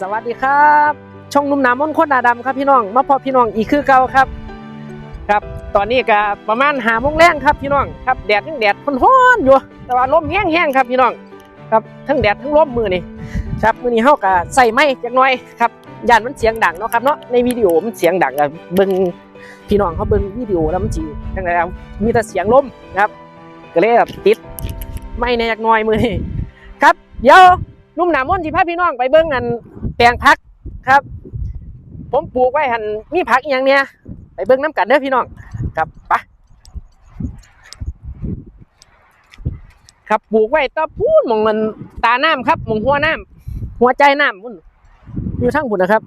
สวัสดีครับ ช่องนุ่มหนามมนคนหนาดำครับพี่น้องมาพบพี่น้องอีกคือเก่าครับ ครับ ตอนนี้ก็ประมาณหาโมงแรงครับพี่น้องครับแดดยังแดดร้อนอยู่ แต่ว่าลมแห้งๆครับพี่น้องครับทั้งแดดทั้งลมมือนี่ครับมือนี้เฮาก็ใส่ไม้จักน่อยครับย่านมันเสียงดังเนาะครับเนาะในวิดีโอมันเสียงดังอะเบิ่งพี่น้องเขาเบิ่งวิดีโอแล้วมันสิจังได๋มีแต่เสียงลมครับก็เลยแบบติดไม้ในจักน่อยมือนี่ครับเดี๋ยวนุ่มหนามมนต์สิพาพี่น้องไปเบิ่งอัน ปลงผักครับ ผมปลูกไว้หันมีผักอย่างเนี้ยไปเบิ่งน้ำกันเด้อพี่น้องครับไปะครับปลูกไว้ตะพูนมองมันตาน้ำครับมองหัวน้ำหัวใจน้ำมุ่นอยู่ทั้งบุญนะครับ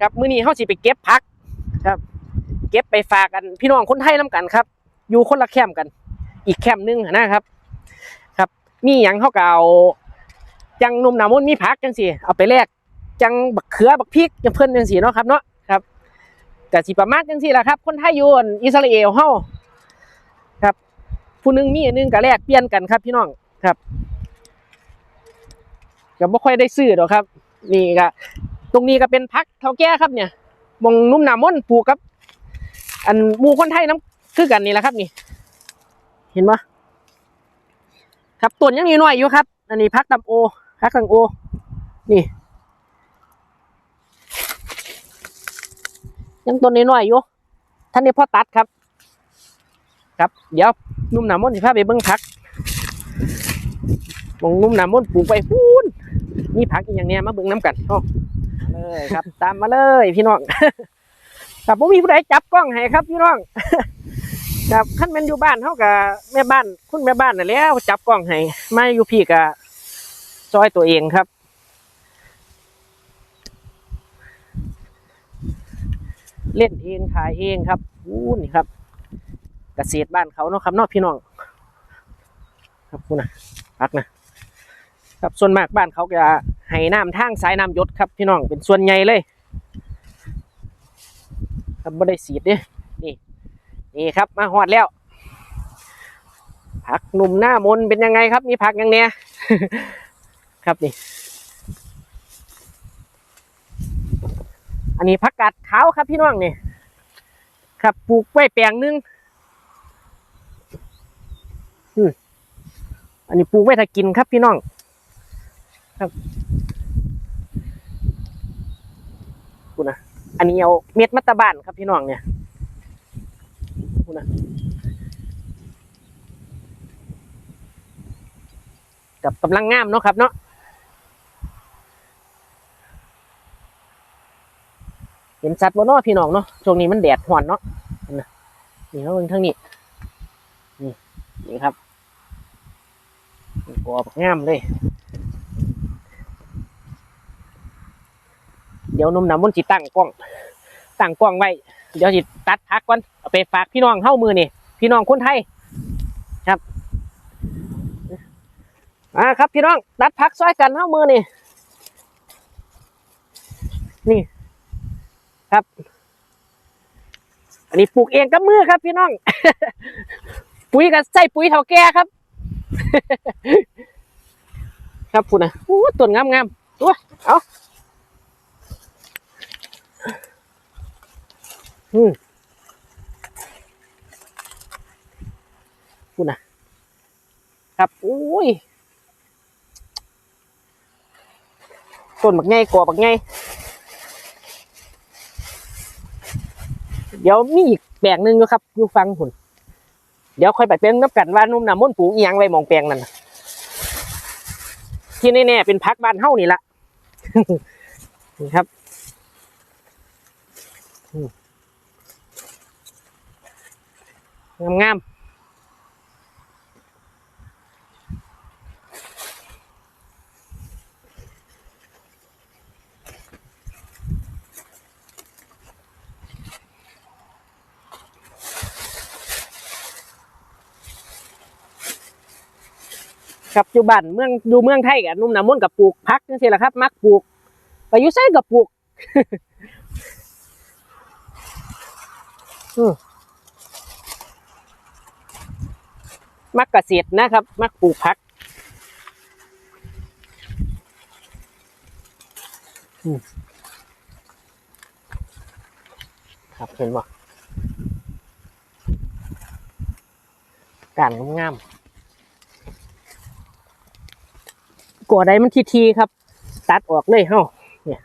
ครับมื้อนี้เฮาสิไปเก็บผักครับ เก็บไปฝากกันพี่น้องคนไทยน้ำกันครับ อยู่คนละแคมป์กัน อีกแคมป์หนึงนะครับ ครับมีหยังเฮาก็เอา จังนุ่มหนามนต์มีผักจังสิเอาไปแลกจังบักเขือบักพริกจังเพิ่นจังซี่เนาะครับเนาะครับก็สิประมาณจังซี่แหละครับ คนไทยอยู่อั่นอิสราเอลเฮาครับ ผู้หนึงมีอันหนึงก็แลกเปลี่ยนกันครับพี่น้องครับก็บ่ค่อยได้ซื้อดอกครับ นี่ก็ตรงนี้ก็เป็นพักเฒ่าแก่ครับเนี่ยมองนุ่มหนามนต์ปลูกครับ อันหมู่คนไทยน้ำคือกันนี่แหละครับนี่ เห็นปะครับต้นยังมีน้อยอยู่ครับ อันนี้พักตำโอ พักตังโอ นี่ ยังต้นน้อยๆอยู่ท่านนี้พ่อตัดครับ ครับ เดี๋ยวนุ่มหนามนต์สิพาไปเบิ้งผักมองนุ่มหนามนต์ปลูกไปพูนมีผักอหย่างเนี้ยมาเบิ้งน้ำกันเอามาเลยครับ ตามมาเลยพี่น้องครับผมมีผู้ใดจับกล้องให้ครับพี่น้องครับขั้นแมันอยู่บ้านเท่ากับแม่บ้าน คุณแม่บ้านน่ะแหล้วจับกล้องให้มาอยู่พี่กับ ซอยตัวเองครับ เล่นเองถ่ายเองครับอู้นี่ครับเกษตรบ้านเขาเนาะครับนอกพี่น้อง ครับคุณนะพักนะครับส่วนมากบ้านเขาจะให้น้ำทางสายน้ำยศครับพี่น้องเป็นส่วนใหญ่เลยครับบ่ได้สีดเด้นี่นี่ครับมาหอดแล้ว ผักหนุ่มหน้ามนเป็นยังไงครับ มีผักยังเนี้ย ครับนี่ อันนี้ผักกาดขาวครับพี่น้องนี่ ครับปลูกไว้แปลงหนึงอันนี้ปลูกไว้ถ้ากินครับพี่น้อง ครับคุณนะอันนี้เอาเม็ดมัตตบานครับพี่น้องเนี่ยคุณนะกับกำลังงามเนาะครับเนาะ เห็นสัตว์บนนอพี่น้องเนาะช่วงนี้มันแดดห่อนเนาะนี่เขาเบิ่งทางนี้นี่นี่ครับนี่กอบงามเลย เดี๋ยวนุ่มน้ำมนต์สิตั้งกล้องตั้งกล้องไว้เดี๋ยวสิตัดพักก่อนเอาไปฝากพี่น้องเข้ามือนี่พี่น้องคนไทยครับมาครับพี่น้องตัดพักซอยกันเข้ามือนี่นี่ ครับ อันนี้ปลูกเองกับมือครับ พี่น้อง ปุ๋ยกับใส่ปุ๋ยเท่าแก่ครับ ครับคุณนะอู้ต้นงามงามๆตัวเอาอืมคุณนะครับอุ้ยต้นบักไงกอบักไง เดี๋ยวมีอีกแปลงหนึ่งนะครับอยู่ฟังผุนเดี๋ยวค่อยไปเป็นนับกันว่านุ่มน้ำมันปลูกอียงไว้มองแปลงนั่นที่แน่ๆเป็นพักบ้านเฮ้านี่ละนี่ครับอืมงามๆ ครับอยู่บ้านเมืองอยู่เมืองไทยกับนุ่มน้ำมันกับปลูกพักนี่สิแหละครับ มักปลูกไปยู่ไสกับปลูกมักเกษตรนะครับ มักปลูกผักครับเห็นบ่การงามๆ กัวใดมันทีทีครับ ตัดออกเลยเฮ้าเนี่ย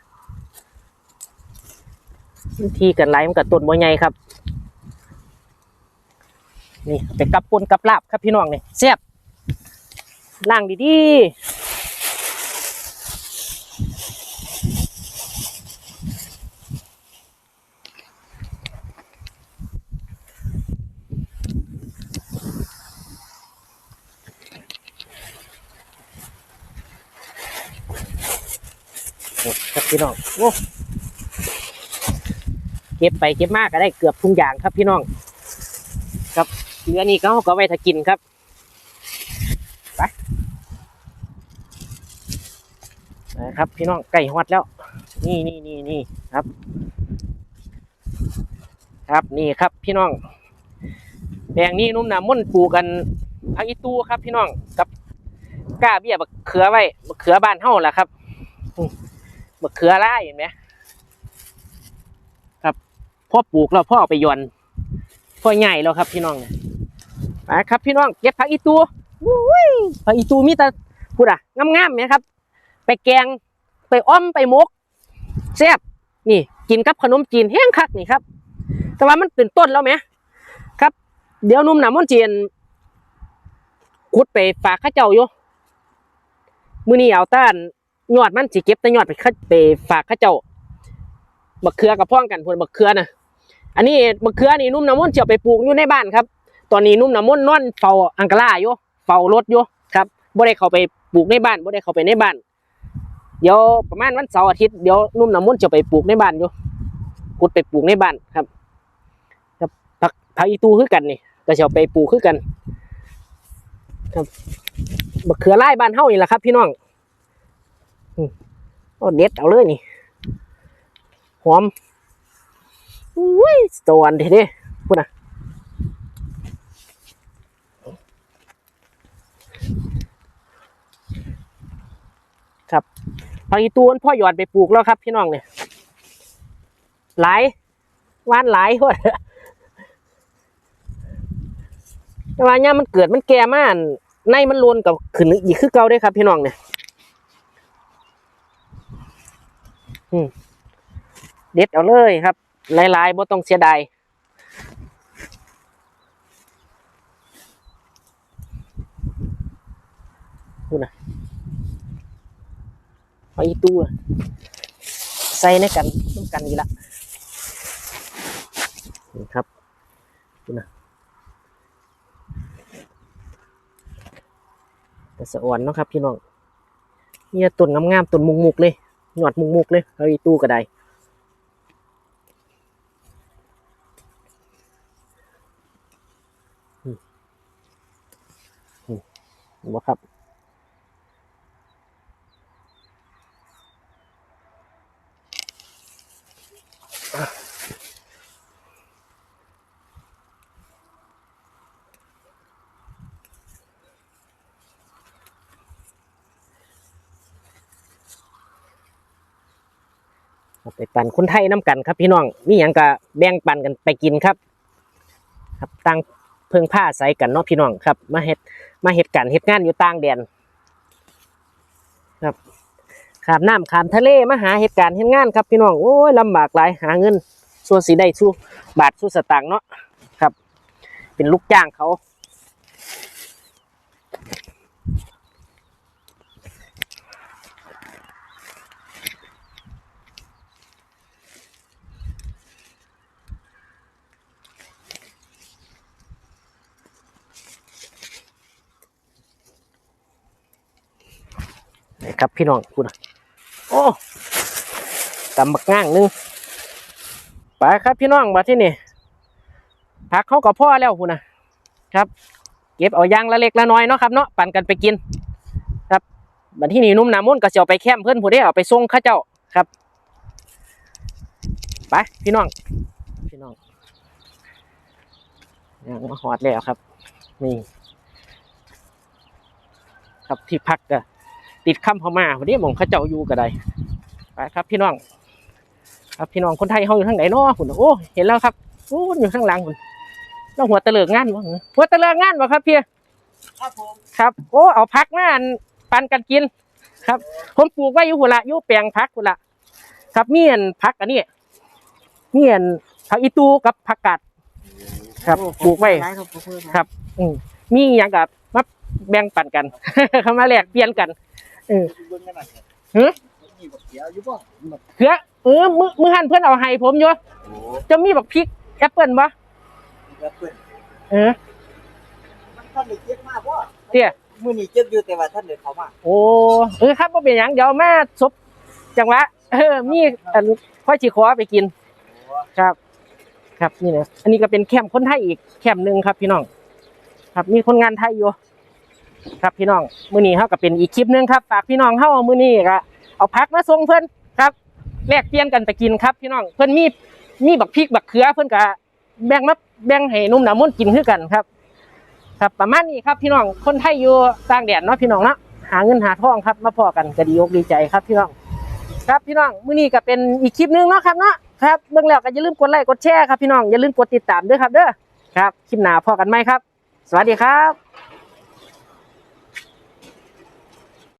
มันทีกันไรมันกับต้นบัวใหญ่ครับ นี่ไปกับปนกับลาบครับพี่น้องนี่แซ่บล่างดีๆ ครับพี่น้องโอ้เก็บไปเก็บมากก็ได้เกือบทุงอย่างครับพี่น้อง ครับเหลือนี่ก็เอาก็ไว้ถ้ากินครับไปนะครับพี่น้องไก่ฮอดแล้ว นี่นี่นี่นี่ครับ ครับนี่ครับพี่น้องแปลงนี้นุ่มหนาม่นปลูกกันพักอีตูครับพี่น้องกับก้าเบี้ยบักเขือไว้บักเขือบ้านเฮาล่ะครับ มะเขือล่เห็นไหมครับพ่อปลูกแล้วพ่ออาไปยอนพ่อใหญ่แล้วครับพี่น้องนี่ยมาครับพี่น้องเก็บผักอีตูอุ้ยผักอีตูมีแต่พูดอะงามๆเนี่ยครับ ไปแกงไปอ้อมไปมกแซ่บนี่ กินกับขนมจีนแห้งคักนี่ครับ แต่ว่ามันเป็นต้นแล้วไหมครับ เดี๋ยวนุ่มหนามอนเจียนขุดไปฝากข้าเจ้าอยู่มือนี้เอาต้าน ยอดมันสิเก็บแต่ยอดไปข้าไปฝากข้าเจ้าบักเขือกับพ่องกันพนบักเขือนะอันนี้บักเขือนี่นุ่มน้ำมันต์จะเอาไปปลูกอยู่ในบ้านครับ ตอนนี้นุ่มน้ำมันนอนเฝ้าอังกะลาอยู่เฝ้ารถอยู่ครับบ่ได้เข้าไปปลูกในบ้านบ่ได้เข้าไปในบ้าน เดี๋ยวประมาณวันเสาร์อาทิตย์เดี๋ยวนุ่มน้ำมันต์จะไปปลูกในบ้านอยู่กุดไปปลูกในบ้านครับครับผักผักอีตูคือกันนี่ก็จะเอาไปปลูกคือกัน ครับบักเขือไล่บ้านเฮานี่แหละครับ พี่น้อง โอ้เด็ดเอาเลยนี่ หอมอุ้ยสวนเท่ๆพูดนะครับผักอีตูนพ่อหยอดไปปลูกแล้วครับพี่น้องเนี่ยหลายหวานหลายพวดแต่ว่าเนี่ยมันเกิดมันแก่มากในมันรวนกับขึ้นอีกคือเก่าได้ครับพี่น้องเนี่ย เด็ดเอาเลยครับหลายๆบ่ต้องเสียดายพูดนะเอาอีตู้ใส่ในกันต้มกันอีกละนี่ครับพูนะแต่สะอ่อนเนาะครับพี่น้องเนี่ยต้นงามๆต้นมุกๆเลย หยอดมุกๆเลยเฮ้ยตู้ก็ได้อืมอืมเห็นบ่ครับ ปันคนไทยน้ำกันครับพี่น้องมีอย่างก็แบ่งปันกันไปกินครับ ครับตั้งเพิ่งผ้าใส่กันเนาะพี่น้องครับ มาเฮ็ดมาเฮ็ดกันเฮ็ดงานอยู่ต่างแดนครับขามน้ำขามทะเลมาหาเหตุการณ์เฮ็ดงานครับพี่น้องโอ้ยลำบากหลายหาเงินส่วนสีได้สู้บาทสู้สตางค์เนาะครับ เป็นลูกจ้างเขา ครับพี่น้องคุณโอ้ตำบักง่างหนึงไปครับพี่น้องมาที่นี่พักเขากับพ่อแล้วคุณนะครับเก็บเอายางละเล็กละน้อยเนาะครับเนาะปั่นกันไปกิน ครับบัดที่นี่นุ่มหนามุ่นก็จะเอาไปแคมเพื่อนผู้ได้เอาไปส่งข้าเจ้าครับไปพี่น้อง พี่น้องยังมาหอดแล้วครับ นี่ ครับที่พักก็ ติดคำพม่าพอดีหมองเขาเจ้าอยู่ก็ได้ไปครับพี่น้อง ครับพี่น้องคนไทยเขาอยู่ทางไหนเนาะคุณโอ้เห็นแล้วครับโอ้อยู่ข้างหลังคุณแล้วหัวตะเลิกงานวะหัวตะเลิกงานวะครับพี่ครับผมครับ โอ้เอาพักมาอันปันกันกิน ครับ ผมปลูกไว้อยู่หัวละอยู่แปลงพักหัวละครับมีอันพักอันนี้มีอันผักอีตูกับผักกาดครับปลูกไว้ร้านครับปลูกไว้ครับ อืมมีอย่างกับมาแบ่งปันกันเขามาแลกเปลี่ยนกัน เออเบิ่งกันหน่อยหือมีบักเขียวอยู่บ่บักเพื่อเออมือมือหันเพื่อนเอาให้ผมอยู่โอ้จะมีบักพริกแอปเปิลบ่แล้วเพิ่นเออมันท่านได้เก็บมาบ่เตี้ยมื้อนี้เก็บอยู่แต่ว่าท่านได้เข้ามาโอ้เออครับบ่เป็นหยังเดี๋ยวมาซบจังหวะเออมีอันค่อยสิขอไปกินโอ้ครับ ครับนี่นะอันนี้ก็เป็นแคมป์คนไทยอีกแคมป์หนึ่งครับพี่น้อง ครับมีคนงานไทยอยู่ ครับพี่น้องมื้อนี้เฮาก็เป็นอีกคลิปหนึงครับฝากพี่น้องเฮามื้อนี้ก็เอาพักมาส่งเพิ่นครับแลกเปลี่ยนกันไปกินครับพี่น้องเพิ่นมีมีบักพริกบักเขือเพิ่นก็แบ่งมาแบ่งให้นุ่มหนามนต์กินคือกันครับ ครับประมาณนี้ครับพี่น้องคนไทยอยู่ต่างแดนเนาะพี่น้องเนาะหาเงินหาทองครับมาพอกันก็ดีอกดีใจครับพี่น้อง ครับพี่น้องมื้อนี้ก็เป็นอีกคลิปหนึงเนาะครับเนาะครับเบิ่งแล้วก็อย่าลืมกดไลค์กดแชร์ครับพี่น้องอย่าลืมกดติดตามด้วยครับเด้อครับคลิปหน้าพอกันไหมครับ สวัสดีครับ